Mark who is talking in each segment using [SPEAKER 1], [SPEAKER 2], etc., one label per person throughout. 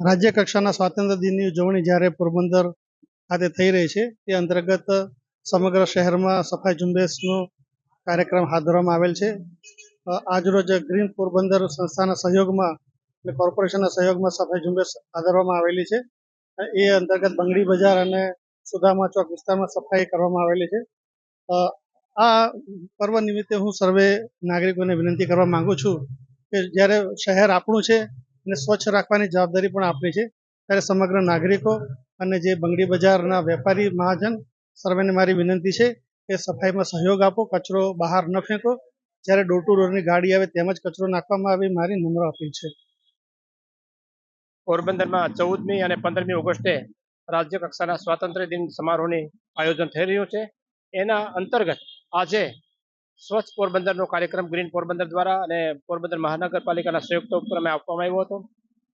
[SPEAKER 1] રાજ્ય કક્ષાના સ્વાતંત્ર્ય દિનની ઉજવણી જ્યારે પોરબંદર ખાતે થઈ રહી છે, તે અંતર્ગત સમગ્ર શહેરમાં સફાઈ ઝુંબેશનો કાર્યક્રમ હાથ ધરવામાં આવેલ છે. આજરોજ ગ્રીન પોરબંદર સંસ્થાના સહયોગમાં અને કોર્પોરેશનના સહયોગમાં સફાઈ ઝુંબેશ હાથ ધરવામાં આવેલી છે. એ અંતર્ગત બંગડી બજાર અને સુદામા ચોક વિસ્તારમાં સફાઈ કરવામાં આવેલી છે. આ પર્વ નિમિત્તે હું સર્વે નાગરિકોને વિનંતી કરવા માંગુ છું કે જ્યારે શહેર આપણું છે અને સ્વચ્છ રાખવાની જવાબદારી પણ આપણી છે. ત્યારે સમગ્ર નાગરિકો અને જે બંગડી બજારના વેપારી મહાજન, સર્વેને મારી વિનંતી છે કે સફાઈમાં સહયોગ આપો, કચરો બહાર ન ફેંકો. જ્યારે ડોર ટુ ડોરની ગાડી આવે તેમજ કચરો નાખવામાં આવે મારી નમ્ર અપીલ છે.
[SPEAKER 2] પોરબંદરમાં ચૌદમી અને પંદરમી ઓગસ્ટે રાજ્ય કક્ષાના સ્વાતંત્ર્ય દિન સમારોહની આયોજન થઈ રહ્યું છે. એના અંતર્ગત આજે સ્વચ્છ પોરબંદરનો કાર્યક્રમ ગ્રીન પોરબંદર દ્વારા અને પોરબંદર મહાનગરપાલિકાના સંયુક્ત ઉપક્રમે આપવામાં આવ્યો હતો.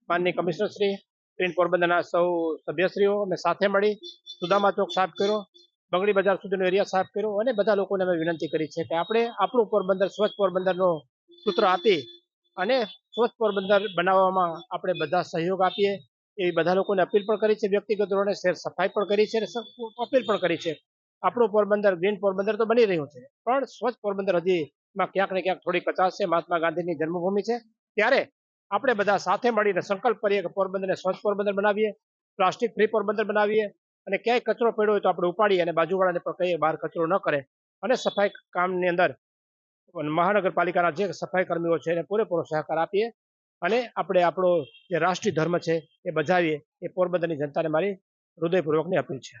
[SPEAKER 2] માનની કમિશનર શ્રી ગ્રીન પોરબંદરના સૌ સભ્યશ્રીઓ અમે સાથે મળી સુદામા ચોક સાફ કર્યો, બંગડી બજાર સુધીનો એરિયા સાફ કર્યો અને બધા લોકોને અમે વિનંતી કરી છે કે આપણે આપણું પોરબંદર, સ્વચ્છ પોરબંદરનો સૂત્ર આપી અને સ્વચ્છ પોરબંદર બનાવવામાં આપણે બધા સહયોગ આપીએ. એવી બધા લોકોને અપીલ પણ કરી છે, વ્યક્તિગત ધોરણે શેર સફાઈ પણ કરી છે અને અપીલ પણ કરી છે. આપણું પોરબંદર, ગ્રીન પોરબંદર તો બની રહ્યું છે. પણ સ્વચ્છ પોરબંદર હજી માં ક્યાંક ને ક્યાંક થોડી કચાશ છે. મહાત્મા ગાંધીની જન્મભૂમિ છે. ત્યારે આપણે બધા સાથે મળીને સંકલ્પ કરીએ કે પોરબંદરને સ્વચ્છ પોરબંદર બનાવીએ, પ્લાસ્ટિક ફ્રી પોરબંદર બનાવીએ અને ક્યાંય કચરો પડ્યો હોય તો આપણે ઉપાડીએ અને બાજુવાળાને પણ કહીએ બહાર કચરો ન કરે. અને સફાઈ કામની અંદર મહાનગરપાલિકાના જે સફાઈ કર્મીઓ છે એને પૂરેપૂરો સહકાર આપીએ અને આપણે આપણો જે રાષ્ટ્રીય ધર્મ છે એ બજાવીએ. એ પોરબંદરની જનતાને મારી હૃદયપૂર્વકની અપીલ છે.